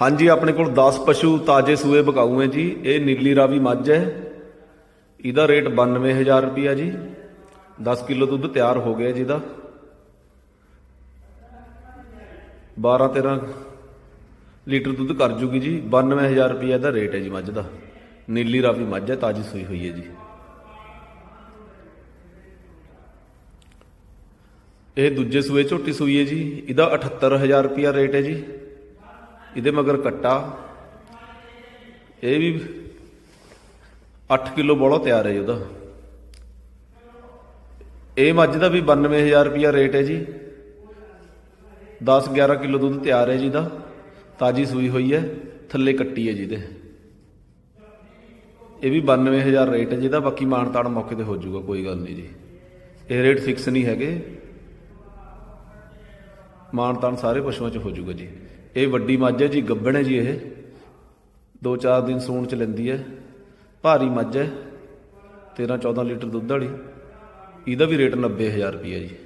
ਹਾਂਜੀ, ਆਪਣੇ ਕੋਲ 10 ਪਸ਼ੂ ਤਾਜੇ ਸੂਏ ਬਕਾਊ ਹੈ ਜੀ। ਇਹ ਨੀਲੀ ਰਾਵੀ ਮੱਝ ਹੈ। ਇਹਦਾ ਰੇਟ 92000 ਰੁਪਿਆ ਜੀ। 10 ਕਿਲੋ ਦੁੱਧ ਤਿਆਰ ਹੋ ਗਿਆ ਜੀ ਇਹਦਾ। 12 13 ਲੀਟਰ ਦੁੱਧ ਕਰ ਜੂਗੀ ਜੀ। 92000 ਰੁਪਿਆ ਇਹਦਾ ਰੇਟ ਹੈ ਜੀ ਮੱਝ ਦਾ। ਨੀਲੀ ਰਾਵੀ ਮੱਝ ਹੈ, ਤਾਜੀ ਸੂਈ ਹੋਈ ਹੈ ਜੀ। ਇਹ ਦੂਜੇ ਸੂਏ ਝੋਟੀ ਸੂਈ ਹੈ ਜੀ। ਇਹਦਾ 78000 ਰੁਪਿਆ ਰੇਟ ਹੈ ਜੀ। ਇਹਦੇ ਮਗਰ ਕੱਟਾ। ਇਹ ਵੀ 8 ਕਿਲੋ ਬੋਲਾ ਤਿਆਰ ਹੈ ਜੀ ਉਹਦਾ। ਇਹ ਮੱਝ ਦਾ ਵੀ 92000 ਰੁਪਿਆ ਰੇਟ ਹੈ ਜੀ। 10 11 ਕਿਲੋ ਦੁੱਧ ਤਿਆਰ ਹੈ ਜੀ ਦਾ। ਤਾਜੀ ਸੂਈ ਹੋਈ ਹੈ, ਥੱਲੇ ਕੱਟੀ ਹੈ ਜਿਹਦੇ ਇਹ ਵੀ 92000 ਰੇਟ ਹੈ ਜਿਹਦਾ ਬਾਕੀ ਮਾਨ ਤਾਣ ਮੌਕੇ ਤੇ ਹੋ ਜਾਊਗਾ, ਕੋਈ ਗੱਲ ਨਹੀਂ ਜੀ। ਇਹ ਰੇਟ ਫਿਕਸ ਨਹੀਂ ਹੈਗੇ। ਮਾਨ ਤਾਣ ਸਾਰੇ ਪਸ਼ੂਆਂ 'ਚ ਹੋ ਜਾਊਗਾ ਜੀ। ਇਹ ਵੱਡੀ ਮੱਝ ਹੈ ਜੀ, ਗੱਬਣ ਹੈ ਜੀ ਇਹ। 2-4 ਦਿਨ ਸੂਣ ਚ ਲੈਂਦੀ ਹੈ। ਭਾਰੀ ਮੱਝ ਹੈ। 13-14 ਲੀਟਰ ਦੁੱਧ ਵਾਲੀ। ਇਹਦਾ ਵੀ ਰੇਟ 90000 ਰੁਪਏ ਜੀ।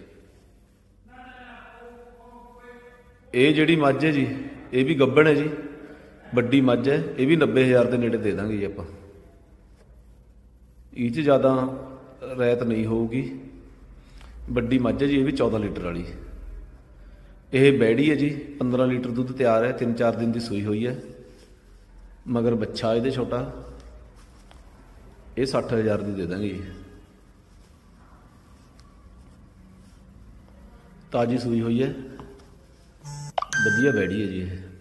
ਇਹ ਜਿਹੜੀ ਮੱਝ ਹੈ ਜੀ, ਇਹ ਵੀ ਗੱਬਣ ਹੈ ਜੀ। ਵੱਡੀ ਮੱਝ ਹੈ। ਇਹ ਵੀ 90000 ਦੇ ਨੇੜੇ ਦੇ ਦਾਂਗੇ ਜੀ ਆਪਾਂ। ਇਹ 'ਚ ਜ਼ਿਆਦਾ ਰਾਇਤ ਨਹੀਂ ਹੋਊਗੀ। ਵੱਡੀ ਮੱਝ ਹੈ ਜੀ, ਇਹ ਵੀ 14 ਲੀਟਰ ਵਾਲੀ। ਇਹ ਬੈੜੀ ਹੈ ਜੀ 15 ਲੀਟਰ ਦੁੱਧ ਤਿਆਰ ਹੈ 3-4 ਦਿਨ ਦੀ ਸੂਈ ਹੋਈ ਹੈ। ਮਗਰ ਬੱਚਾ ਇਹਦੇ ਛੋਟਾ। ਇਹ 60000 ਦੀ ਦੇ ਦਾਂਗੇ ਜੀ। ਤਾਜੀ ਸੂਈ ਹੋਈ ਹੈ। ਵਧੀਆ ਬੈੜੀ ਹੈ ਜੀ ਇਹ।